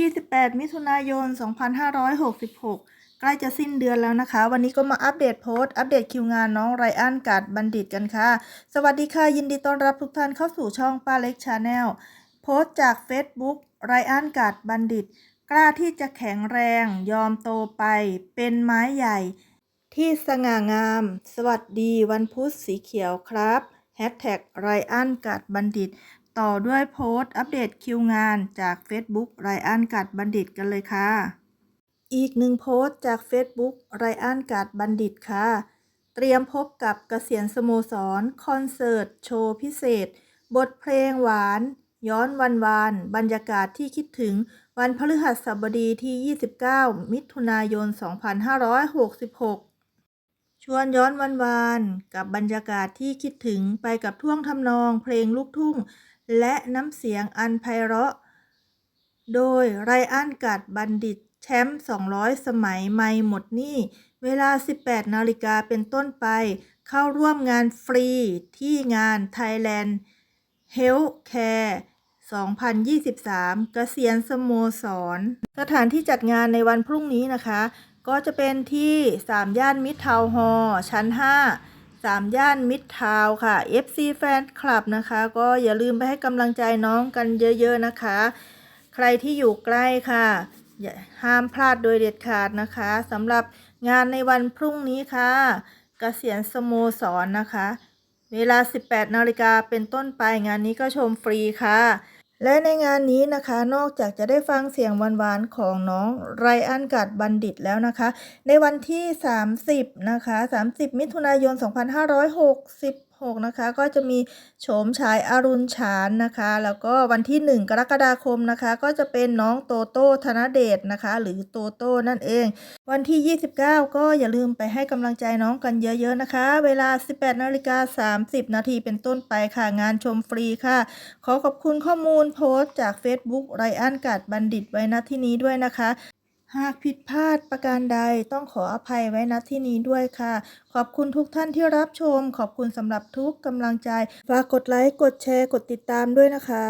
28 มิถุนายน 2566 ใกล้จะสิ้นเดือนแล้วนะคะ วันนี้ก็มาอัปเดตโพสต์ อัปเดตคิวงานน้องไรอันกาดบัณฑิตกันค่ะ สวัสดีค่ะ ยินดีต้อนรับทุกท่านเข้าสู่ช่องป้าเล็กชาแนลโพสต์จาก Facebook ไรอันกาดบัณฑิต กล้าที่จะแข็งแรง ยอมโตไป เป็นไม้ใหญ่ ที่สง่างาม สวัสดีวันพุธสีเขียวครับแฮชแท็กไรอันกัดบัณฑิต ต่อด้วยโพสต์อัปเดตคิวงานจาก Facebook ไรอันกัดบัณฑิตกันเลยค่ะ อีกหนึ่งโพสต์จาก Facebook ไรอันกัดบัณฑิตค่ะ เตรียมพบกับกเกษียณสโมสร คอนเสิร์ต โชว์พิเศษ บทเพลงหวาน ย้อนวันวาน บรรยากาศที่คิดถึงวันพฤหัสบดีที่ 29 มิถุนายน 2566ชวนย้อนวันวานกับบรรยากาศที่คิดถึงไปกับท่วงทำนองเพลงลูกทุ่ง และน้ำเสียงอันไพเราะ โดยไรอันกัดบัณฑิตแชมป์ 200 สมัยไม่หมดหนี้เวลา 18 นาฬิกาเป็นต้นไป เข้าร่วมงานฟรีที่งาน Thailand Health Care 2023 เกษียณสโมสร สถานที่จัดงานในวันพรุ่งนี้นะคะ ก็จะเป็นที่ 3 ย่านมิตรทาวน์ฮอลชั้น 5 3ย่านมิตรทาวค่ะ FC แฟนคลับนะคะ ก็อย่าลืมไปให้กำลังใจน้องกันเยอะๆนะคะ ใครที่อยู่ใกล้ค่ะอย่าห้ามพลาดโดยเด็ดขาดนะคะสำหรับงานในวันพรุ่งนี้ค่ะเกษียณสโมสรนะคะ เวลา 18นาฬิกาเป็นต้นไปงานนี้ก็ชมฟรีค่ะ และในงานนี้นะคะนอกจากจะได้ฟังเสียงหวานๆของน้องไรอันกัดบัณฑิตแล้วนะคะ ในวันที่ 30 นะคะ 30 มิถุนายน 6 นะคะ ก็จะมีโฉมฉายอารุณฉานนะคะ แล้วก็วันที่ 1 กรกฎาคมนะคะ ก็จะเป็นน้องโตโต้ธนเดชนะคะ หรือโตโต้นั่นเอง วันที่ 29 ก็อย่าลืมไปให้กำลังใจน้องกันเยอะๆนะคะ เวลา 18นาฬิกา30 นาทีเป็นต้นไปค่ะงานชมฟรีค่ะ ขอขอบคุณข้อมูลโพสต์จาก Facebook ไรอันกัดบัณฑิตไว้ณที่นี้ด้วยนะคะ หากผิดพลาดประการใดต้องขออภัยไว้ณที่นี้ด้วยค่ะ ขอบคุณทุกท่านที่รับชม ขอบคุณสำหรับทุกกำลังใจ ฝากกดไลค์ กดแชร์ กดติดตามด้วยนะคะ